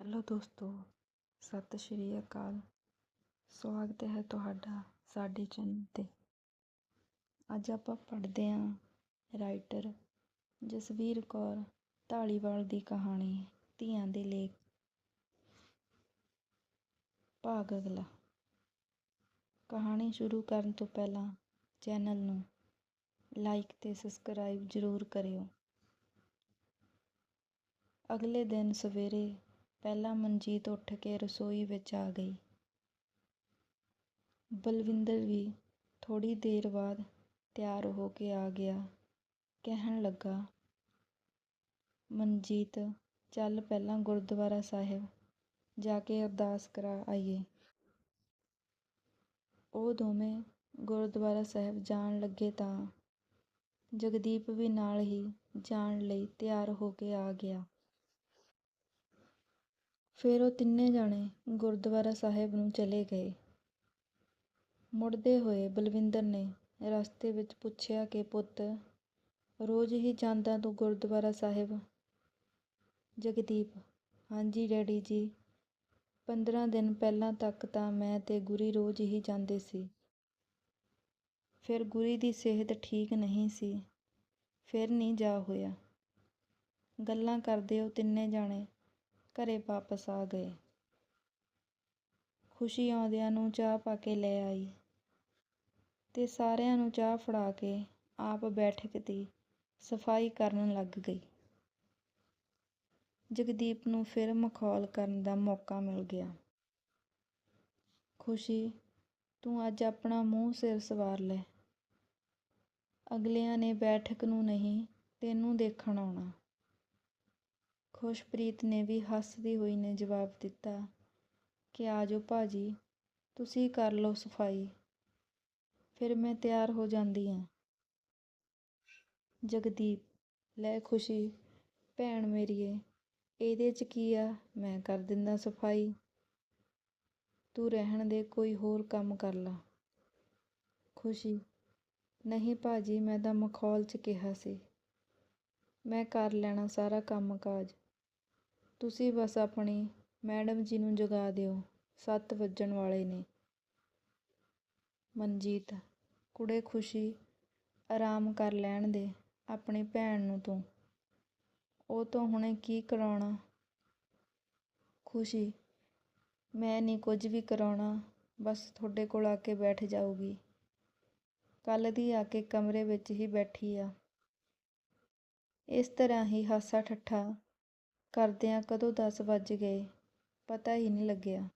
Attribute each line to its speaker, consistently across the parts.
Speaker 1: Hello ਦੋਸਤੋ, ਸਤਿ ਸ਼੍ਰੀ ਅਕਾਲ। ਸਵਾਗਤ ਹੈ ਤੁਹਾਡਾ ਸਾਡੇ ਚੈਨਲ ਤੇ। ਅੱਜ ਆਪਾਂ ਪੜ੍ਹਦੇ ਹਾਂ ਰਾਈਟਰ ਜਸਵੀਰ ਕੌਰ ਢਾਲੀਵਾਲ ਦੀ ਕਹਾਣੀ, ਧੀਆਂ ਦੇ ਲੇਖ, ਭਾਗ ਅਗਲਾ। ਕਹਾਣੀ ਸ਼ੁਰੂ ਕਰਨ ਤੋਂ ਪਹਿਲਾਂ ਚੈਨਲ ਨੂੰ ਲਾਈਕ ਤੇ ਸਬਸਕ੍ਰਾਈਬ ਜ਼ਰੂਰ ਕਰਿਓ। ਅਗਲੇ ਦਿਨ ਸਵੇਰੇ ਪਹਿਲਾਂ ਮਨਜੀਤ ਉੱਠ ਕੇ ਰਸੋਈ ਵਿੱਚ ਆ ਗਈ। ਬਲਵਿੰਦਰ ਵੀ ਥੋੜੀ ਦੇਰ ਬਾਅਦ ਤਿਆਰ ਹੋ ਕੇ ਆ ਗਿਆ। ਕਹਿਣ ਲੱਗਾ, ਮਨਜੀਤ, ਚੱਲ ਪਹਿਲਾਂ ਗੁਰਦੁਆਰਾ ਸਾਹਿਬ ਜਾ ਕੇ ਅਰਦਾਸ ਕਰਾ ਆਈਏ। ਉਹ ਦੋਵੇਂ ਗੁਰਦੁਆਰਾ ਸਾਹਿਬ ਜਾਣ ਲੱਗੇ ਤਾਂ ਜਗਦੀਪ ਵੀ ਨਾਲ ਹੀ ਜਾਣ ਲਈ ਤਿਆਰ ਹੋ ਕੇ ਆ ਗਿਆ। ਫਿਰ ਉਹ ਤਿੰਨੇ ਜਾਣੇ ਗੁਰਦੁਆਰਾ ਸਾਹਿਬ ਨੂੰ ਚਲੇ ਗਏ। ਮੁੜਦੇ ਹੋਏ ਬਲਵਿੰਦਰ ਨੇ ਰਸਤੇ ਵਿੱਚ ਪੁੱਛਿਆ ਕਿ, ਪੁੱਤ, ਰੋਜ਼ ਹੀ ਜਾਂਦਾ ਤੂੰ ਗੁਰਦੁਆਰਾ ਸਾਹਿਬ? ਜਗਦੀਪ, ਹਾਂਜੀ ਡੈਡੀ ਜੀ, ਪੰਦਰਾਂ ਦਿਨ ਪਹਿਲਾਂ ਤੱਕ ਤਾਂ ਮੈਂ ਤੇ ਗੁਰੀ ਰੋਜ਼ ਹੀ ਜਾਂਦੇ ਸੀ। ਫਿਰ ਗੁਰੀ ਦੀ ਸਿਹਤ ਠੀਕ ਨਹੀਂ ਸੀ, ਫਿਰ ਨਹੀਂ ਜਾ ਹੋਇਆ। ਗੱਲਾਂ ਕਰਦੇ ਉਹ ਤਿੰਨੇ ਜਾਣੇ ਘਰੇ ਵਾਪਸ ਆ ਗਏ। ਖੁਸ਼ੀ ਆਉਂਦਿਆਂ ਨੂੰ ਚਾਹ ਪਾ ਕੇ ਲੈ ਆਈ ਤੇ ਸਾਰਿਆਂ ਨੂੰ ਚਾਹ ਫੜਾ ਕੇ ਆਪ ਬੈਠਕ ਦੀ ਸਫ਼ਾਈ ਕਰਨ ਲੱਗ ਗਈ। ਜਗਦੀਪ ਨੂੰ ਫਿਰ ਮਖੌਲ ਕਰਨ ਦਾ ਮੌਕਾ ਮਿਲ ਗਿਆ। ਖੁਸ਼ੀ, ਤੂੰ ਅੱਜ ਆਪਣਾ ਮੂੰਹ ਸਿਰ ਸਵਾਰ ਲੈ। ਅਗਲਿਆਂ ਨੇ ਬੈਠਕ ਨੂੰ ਨਹੀਂ, ਤੈਨੂੰ ਦੇਖਣ ਆਉਣਾ। ਖੁਸ਼ਪ੍ਰੀਤ ਨੇ ਵੀ ਹੱਸਦੀ ਹੋਈ ਨੇ ਜਵਾਬ ਦਿੱਤਾ, ਕਿ ਆ ਆਜੋ ਭਾਜੀ, ਤੁਸੀਂ ਕਰ ਲਓ ਸਫ਼ਾਈ। ਫਿਰ ਮੈਂ ਤਿਆਰ ਹੋ ਜਾਂਦੀ ਹਾਂ। ਜਗਦੀਪ, ਲੈ ਖੁਸ਼ੀ, ਭੈਣ ਮੇਰੀਏ, ਇਹਦੇ 'ਚ ਕੀ ਆ? ਮੈਂ ਕਰ ਦਿੰਦਾ ਸਫ਼ਾਈ। ਤੂੰ ਰਹਿਣ ਦੇ, ਕੋਈ ਹੋਰ ਕੰਮ ਕਰ ਲਾ। ਖੁਸ਼ੀ, ਨਹੀਂ ਭਾਜੀ, ਮੈਂ ਤਾਂ ਮਖੌਲ 'ਚ ਕਿਹਾ ਸੀ। ਮੈਂ ਕਰ ਲੈਣਾ ਸਾਰਾ ਕੰਮ ਕਾਜ। ਤੁਸੀਂ ਬਸ ਆਪਣੀ ਮੈਡਮ ਜੀ ਨੂੰ ਜਗਾ ਦਿਓ। ਸੱਤ ਵੱਜਣ ਵਾਲੇ ਨੇ। ਮਨਜੀਤ, ਕੁੜੇ ਖੁਸ਼ੀ ਆਰਾਮ ਕਰ ਲੈਣ ਦੇ ਆਪਣੀ ਭੈਣ ਨੂੰ ਤੂੰ। ਉਹ ਤੋਂ ਹੁਣੇ ਕੀ ਕਰਾਉਣਾ? ਖੁਸ਼ੀ, ਮੈਂ ਨਹੀਂ ਕੁਝ ਵੀ ਕਰਾਉਣਾ, ਬਸ ਤੁਹਾਡੇ ਕੋਲ ਆ ਕੇ ਬੈਠ ਜਾਊਗੀ। ਕੱਲ ਦੀ ਆ ਕੇ ਕਮਰੇ ਵਿੱਚ ਹੀ ਬੈਠੀ ਆ। ਇਸ ਤਰ੍ਹਾਂ ਹੀ ਹਾਸਾ ਠੱਠਾ ਕਰਦਿਆਂ ਕਦੋਂ 10 ਵੱਜ ਗਏ, ਪਤਾ ਹੀ ਨਹੀਂ ਲੱਗਿਆ।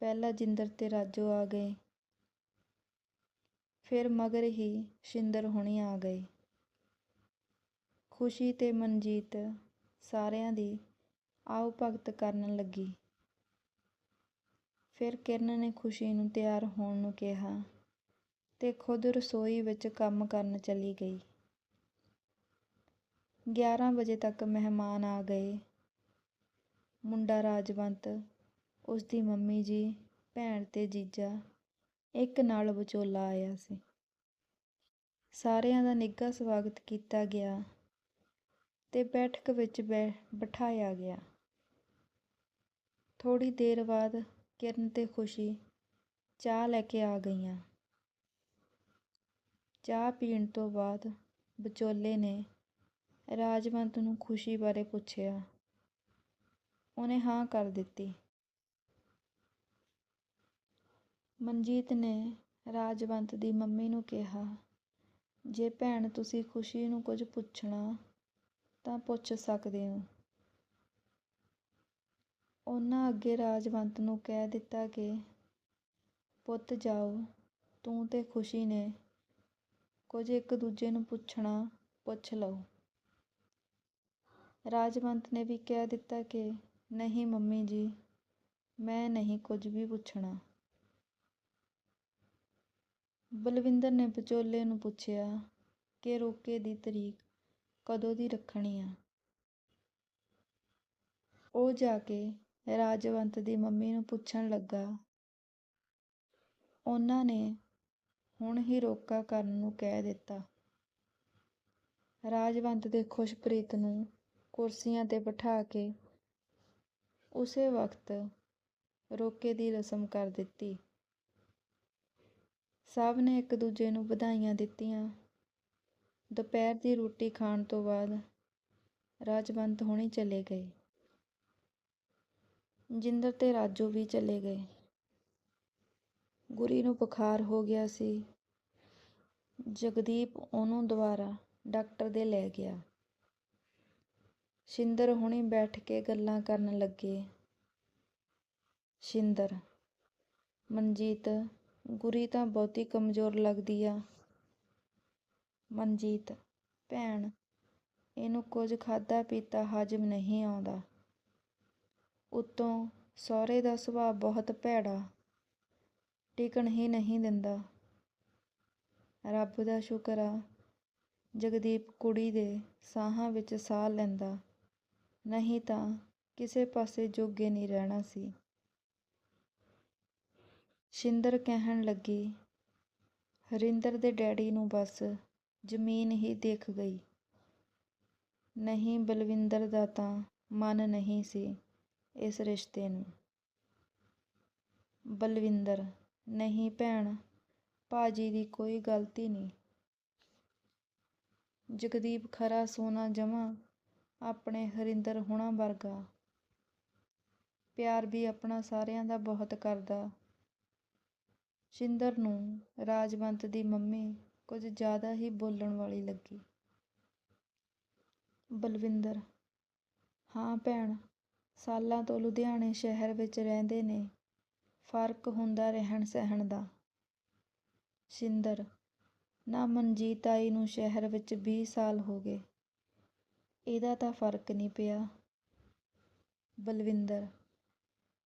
Speaker 1: ਪਹਿਲਾਂ ਜਿੰਦਰ ਤੇ ਰਾਜੋ ਆ ਗਏ। ਫਿਰ ਮਗਰ ਹੀ ਸ਼ਿੰਦਰ ਹੁਣੀ ਆ ਗਏ। ਖੁਸ਼ੀ ਤੇ ਮਨਜੀਤ ਸਾਰਿਆਂ ਦੀ ਆਓ ਭਗਤ ਕਰਨ ਲੱਗੀ। ਫਿਰ ਕਿਰਨ ਨੇ ਖੁਸ਼ੀ ਨੂੰ ਤਿਆਰ ਹੋਣ ਨੂੰ ਕਿਹਾ ਤੇ ਖੁਦ ਰਸੋਈ ਵਿੱਚ ਕੰਮ ਕਰਨ ਚਲੀ ਗਈ। 11 ਵਜੇ ਤੱਕ ਮਹਿਮਾਨ ਆ ਗਏ। ਮੁੰਡਾ ਰਾਜਵੰਤ ਉਸ ਦੀ ਮੰਮੀ ਜੀ, ਭੈਣ ਤੇ ਜੀਜਾ, ਇੱਕ ਨਾਲ ਵਿਚੋਲਾ ਆਇਆ ਸੀ। ਸਾਰਿਆਂ ਦਾ ਨਿੱਘਾ ਸਵਾਗਤ ਕੀਤਾ ਗਿਆ ਤੇ ਬੈਠਕ ਵਿੱਚ ਬੈ, ਬਿਠਾਇਆ ਗਿਆ। ਥੋੜੀ ਦੇਰ ਬਾਅਦ ਕਿਰਨ ਤੇ ਖੁਸ਼ੀ ਚਾਹ ਲੈ ਕੇ ਆ ਗਈਆਂ। ਚਾਹ ਪੀਣ ਤੋਂ ਬਾਅਦ ਵਿਚੋਲੇ ਨੇ ਰਾਜਵੰਤ ਨੂੰ ਖੁਸ਼ੀ ਬਾਰੇ ਪੁੱਛਿਆ। ਉਹਨੇ ਹਾਂ ਕਰ ਦਿੱਤੀ। ਮਨਜੀਤ ਨੇ ਰਾਜਵੰਤ ਦੀ ਮੰਮੀ ਨੂੰ ਕਿਹਾ, ਜੇ ਭੈਣ ਤੁਸੀਂ ਖੁਸ਼ੀ ਨੂੰ ਕੁਝ ਪੁੱਛਣਾ ਤਾਂ ਪੁੱਛ ਸਕਦੇ ਹੋ। ਉਹਨਾਂ ਅੱਗੇ ਰਾਜਵੰਤ ਨੂੰ ਕਹਿ ਦਿੱਤਾ ਕਿ, ਪੁੱਤ ਜਾਓ, ਤੂੰ ਤੇ ਖੁਸ਼ੀ ਨੇ ਕੁਝ ਇੱਕ ਦੂਜੇ ਨੂੰ ਪੁੱਛਣਾ ਪੁੱਛ ਲਓ। ਰਾਜਵੰਤ ਨੇ ਵੀ ਕਹਿ ਦਿੱਤਾ ਕਿ, ਨਹੀਂ ਮੰਮੀ ਜੀ, ਮੈਂ ਨਹੀਂ ਕੁਝ ਵੀ ਪੁੱਛਣਾ। ਬਲਵਿੰਦਰ ਨੇ ਵਿਚੋਲੇ ਨੂੰ ਪੁੱਛਿਆ ਕਿ ਰੋਕੇ ਦੀ ਤਰੀਕ ਕਦੋਂ ਦੀ ਰੱਖਣੀ ਆ? ਉਹ ਜਾ ਕੇ ਰਾਜਵੰਤ ਦੀ ਮੰਮੀ ਨੂੰ ਪੁੱਛਣ ਲੱਗਾ। ਉਹਨਾਂ ਨੇ ਹੁਣ ਹੀ ਰੋਕਾ ਕਰਨ ਨੂੰ ਕਹਿ ਦਿੱਤਾ। ਰਾਜਵੰਤ ਦੇ ਖੁਸ਼ਪ੍ਰੀਤ ਨੂੰ ਕੁਰਸੀਆਂ ਤੇ ਬਿਠਾ ਕੇ ਉਸੇ ਵਕਤ ਰੋਕੇ ਦੀ ਰਸਮ ਕਰ ਦਿੱਤੀ। ਸਭ ਨੇ ਇੱਕ ਦੂਜੇ ਨੂੰ ਵਧਾਈਆਂ ਦਿੱਤੀਆਂ। ਦੁਪਹਿਰ ਦੀ ਰੋਟੀ ਖਾਣ ਤੋਂ ਬਾਅਦ ਰਾਜਵੰਤ ਹੋਣੀ ਚਲੇ ਗਏ। ਜਿੰਦਰ ਤੇ ਰਾਜੂ ਵੀ ਚਲੇ ਗਏ। ਗੁਰੀ ਨੂੰ ਬੁਖਾਰ ਹੋ ਗਿਆ ਸੀ। ਜਗਦੀਪ ਉਹਨੂੰ ਦੁਬਾਰਾ ਡਾਕਟਰ ਦੇ ਲੈ ਗਿਆ। ਸ਼ਿੰਦਰ ਹੁਣੀ ਬੈਠ ਕੇ ਗੱਲਾਂ ਕਰਨ ਲੱਗੇ। ਸ਼ਿੰਦਰ, ਮਨਜੀਤ, ਗੁਰੀ ਤਾਂ ਬਹੁਤੀ ਕਮਜ਼ੋਰ ਲੱਗਦੀ ਆ। ਮਨਜੀਤ, ਭੈਣ, ਇਹਨੂੰ ਕੁਝ ਖਾਦਾ ਪੀਤਾ ਹਜਮ ਨਹੀਂ ਆਉਂਦਾ। ਉਤੋਂ ਸਹੁਰੇ ਦਾ ਸੁਭਾਅ ਬਹੁਤ ਭੈੜਾ, ਟਿਕਣ ਹੀ ਨਹੀਂ ਦਿੰਦਾ। ਰੱਬ ਦਾ ਸ਼ੁਕਰ ਆ, ਜਗਦੀਪ ਕੁੜੀ ਦੇ ਸਾਹਾਂ ਵਿੱਚ ਸਾਹ ਲੈਂਦਾ। ਨਹੀਂ ਤਾਂ ਕਿਸੇ ਪਾਸੇ ਜੋਗੇ ਨਹੀਂ ਰਹਿਣਾ ਸੀ। ਸ਼ਿੰਦਰ ਕਹਿਣ ਲੱਗੀ, ਹਰਿੰਦਰ ਦੇ ਡੈਡੀ ਨੂੰ ਬਸ ਜ਼ਮੀਨ ਹੀ ਦੇਖ ਗਈ। ਨਹੀਂ ਬਲਵਿੰਦਰ ਦਾ ਤਾਂ ਮਨ ਨਹੀਂ ਸੀ ਇਸ ਰਿਸ਼ਤੇ ਨੂੰ। ਬਲਵਿੰਦਰ, ਨਹੀਂ ਭੈਣ, ਭਾਜੀ ਦੀ ਕੋਈ ਗਲਤੀ ਨਹੀਂ। ਜਗਦੀਪ ਖਰਾ ਸੋਨਾ ਜਮਾ ਆਪਣੇ ਹਰਿੰਦਰ ਹੁਣਾਂ ਵਰਗਾ। ਪਿਆਰ ਵੀ ਆਪਣਾ ਸਾਰਿਆਂ ਦਾ ਬਹੁਤ ਕਰਦਾ। ਸ਼ਿੰਦਰ ਨੂੰ ਰਾਜਵੰਤ ਦੀ ਮੰਮੀ ਕੁਝ ਜ਼ਿਆਦਾ ਹੀ ਬੋਲਣ ਵਾਲੀ ਲੱਗੀ। ਬਲਵਿੰਦਰ, ਹਾਂ ਭੈਣ, ਸਾਲਾਂ ਤੋਂ ਲੁਧਿਆਣੇ ਸ਼ਹਿਰ ਵਿੱਚ ਰਹਿੰਦੇ ਨੇ। ਫ਼ਰਕ ਹੁੰਦਾ ਰਹਿਣ ਸਹਿਣ ਦਾ। ਸ਼ਿੰਦਰ, ਨਾ ਮਨਜੀਤ ਆਈ ਨੂੰ ਸ਼ਹਿਰ ਵਿੱਚ 20 ਸਾਲ ਹੋ ਗਏ। ਇਹਦਾ ਤਾਂ ਫ਼ਰਕ ਨਹੀਂ ਪਿਆ। ਬਲਵਿੰਦਰ,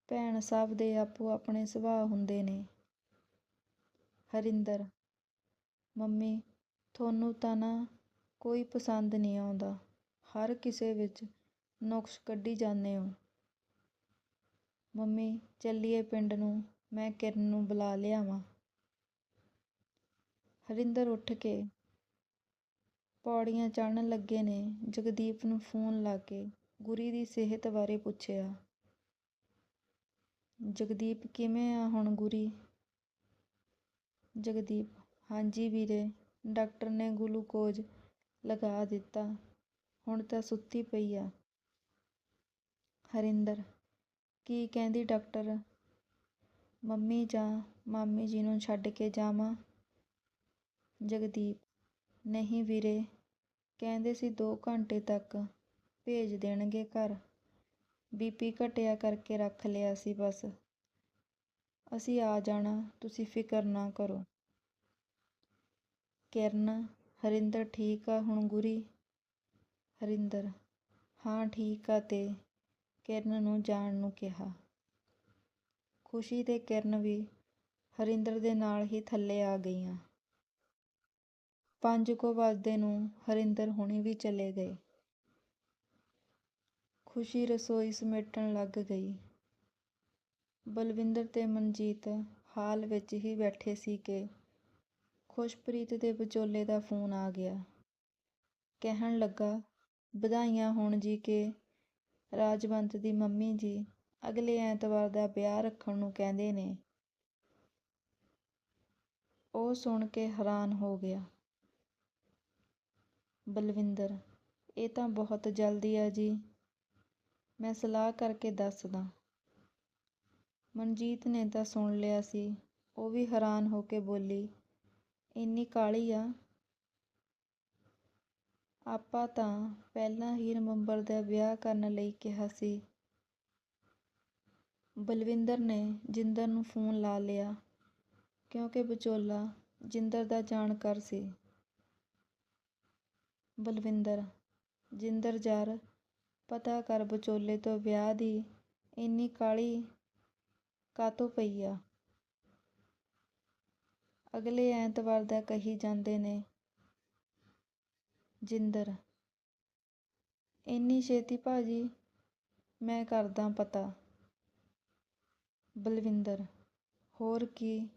Speaker 1: ਭੈਣ ਸਭ ਦੇ ਆਪੋ ਆਪਣੇ ਸੁਭਾਅ ਹੁੰਦੇ ਨੇ। ਹਰਿੰਦਰ, ਮੰਮੀ, ਤੁਹਾਨੂੰ ਤਾਂ ਨਾ ਕੋਈ ਪਸੰਦ ਨਹੀਂ ਆਉਂਦਾ। ਹਰ ਕਿਸੇ ਵਿੱਚ ਨੁਕਸ ਕੱਢੀ ਜਾਂਦੇ ਹੋ। ਮੰਮੀ, ਚੱਲੀਏ ਪਿੰਡ ਨੂੰ, ਮੈਂ ਕਿਰਨ ਨੂੰ ਬੁਲਾ ਲਿਆਵਾਂ। ਹਰਿੰਦਰ ਉੱਠ ਕੇ ਪੌੜੀਆਂ ਚੜ੍ਹਨ ਲੱਗੇ ਨੇ, ਜਗਦੀਪ ਨੂੰ ਫੋਨ ਲਾ ਕੇ ਗੁਰੀ ਦੀ ਸਿਹਤ ਬਾਰੇ ਪੁੱਛਿਆ। ਜਗਦੀਪ, ਕਿਵੇਂ ਆ ਹੁਣ ਗੁਰੀ? ਜਗਦੀਪ, ਹਾਂਜੀ ਵੀਰੇ, ਡਾਕਟਰ ਨੇ ਗਲੂਕੋਜ਼ ਲਗਾ ਦਿੱਤਾ। ਹੁਣ ਤਾਂ ਸੁੱਤੀ ਪਈ ਆ। ਹਰਿੰਦਰ, ਕੀ ਕਹਿੰਦੀ ਡਾਕਟਰ? ਮੰਮੀ ਜਾਂ ਮਾਮੀ ਜੀ ਨੂੰ ਛੱਡ ਕੇ ਜਾਵਾਂ? ਜਗਦੀਪ ਨਹੀਂ ਵੀਰੇ, ਕਹਿੰਦੇ ਸੀ 2 ਘੰਟੇ ਤੱਕ ਭੇਜ ਦੇਣਗੇ ਘਰ। ਬੀਪੀ ਘਟਿਆ ਕਰਕੇ ਰੱਖ ਲਿਆ ਸੀ ਬਸ। ਅਸੀਂ ਆ ਜਾਣਾ, ਤੁਸੀਂ ਫਿਕਰ ਨਾ ਕਰੋ। ਕਿਰਨ, ਹਰਿੰਦਰ ਠੀਕ ਆ ਹੁਣ ਗੁਰੀ? ਹਰਿੰਦਰ, ਹਾਂ ਠੀਕ ਆ ਤੇ ਕਿਰਨ ਨੂੰ ਜਾਣ ਨੂੰ ਕਿਹਾ। ਖੁਸ਼ੀ ਤੇ ਕਿਰਨ ਵੀ ਹਰਿੰਦਰ ਦੇ ਨਾਲ ਹੀ ਥੱਲੇ ਆ ਗਈਆਂ। ਪੰਜ ਕੁ ਵਜਦੇ ਨੂੰ ਹਰਿੰਦਰ ਹੁਣੀ ਵੀ ਚਲੇ ਗਏ। ਖੁਸ਼ੀ ਰਸੋਈ ਸਮੇਟਣ ਲੱਗ ਗਈ। ਬਲਵਿੰਦਰ ਤੇ ਮਨਜੀਤ ਹਾਲ ਵਿੱਚ ਹੀ ਬੈਠੇ ਸੀ ਕਿ ਖੁਸ਼ਪ੍ਰੀਤ ਦੇ ਵਿਚੋਲੇ ਦਾ ਫੋਨ ਆ ਗਿਆ। ਕਹਿਣ ਲੱਗਾ, ਵਧਾਈਆਂ ਹੋਣ ਜੀ ਕਿ ਰਾਜਵੰਤ ਦੀ ਮੰਮੀ ਜੀ, ਅਗਲੇ ਐਤਵਾਰ ਦਾ ਵਿਆਹ ਰੱਖਣ ਨੂੰ ਕਹਿੰਦੇ ਨੇ। ਉਹ ਸੁਣ ਕੇ ਹੈਰਾਨ ਹੋ ਗਿਆ। ਬਲਵਿੰਦਰ, ਇਹ ਤਾਂ ਬਹੁਤ ਜਲਦੀ ਆ ਜੀ। ਮੈਂ ਸਲਾਹ ਕਰਕੇ ਦੱਸਦਾ। ਮਨਜੀਤ ਨੇ ਤਾਂ ਸੁਣ ਲਿਆ ਸੀ। ਉਹ ਵੀ ਹੈਰਾਨ ਹੋ ਕੇ ਬੋਲੀ, ਇੰਨੀ ਕਾਹਲੀ ਆ। ਆਪਾਂ ਤਾਂ ਪਹਿਲਾਂ ਹੀ ਨਵੰਬਰ ਦਾ ਵਿਆਹ ਕਰਨ ਲਈ ਕਿਹਾ ਸੀ। ਬਲਵਿੰਦਰ ਨੇ ਜਿੰਦਰ ਨੂੰ ਫੋਨ ਲਾ ਲਿਆ, ਕਿਉਂਕਿ ਵਿਚੋਲਾ ਜਿੰਦਰ ਦਾ ਜਾਣਕਾਰ ਸੀ। ਬਲਵਿੰਦਰ। ਜਿੰਦਰ ਜਰ, ਪਤਾ ਕਰ ਵਿਚੋਲੇ ਤੋਂ ਵਿਆਹ ਦੀ ਇੰਨੀ ਕਾਹਲੀ ਕਾਤੋਂ ਪਈ ਆ? ਅਗਲੇ ਐਤਵਾਰ ਦਾ ਕਹੀ ਜਾਂਦੇ ਨੇ, ਜਿੰਦਰ, ਇੰਨੀ ਛੇਤੀ ਭਾਜੀ ਮੈਂ ਕਰਦਾ ਪਤਾ। ਬਲਵਿੰਦਰ, ਹੋਰ ਕੀ?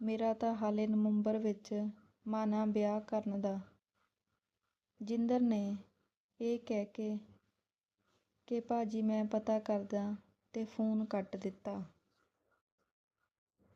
Speaker 1: ਮੇਰਾ ਤਾਂ ਹਾਲੇ ਨਵੰਬਰ ਵਿੱਚ ਮਨ ਆ ਵਿਆਹ ਕਰਨ ਦਾ ਜਿੰਦਰ ਨੇ ਇਹ ਕਹਿ ਕੇ ਕਿ ਭਾਅ ਜੀ ਮੈਂ ਪਤਾ ਕਰਦਾ ਅਤੇ ਫੋਨ ਕੱਟ ਦਿੱਤਾ।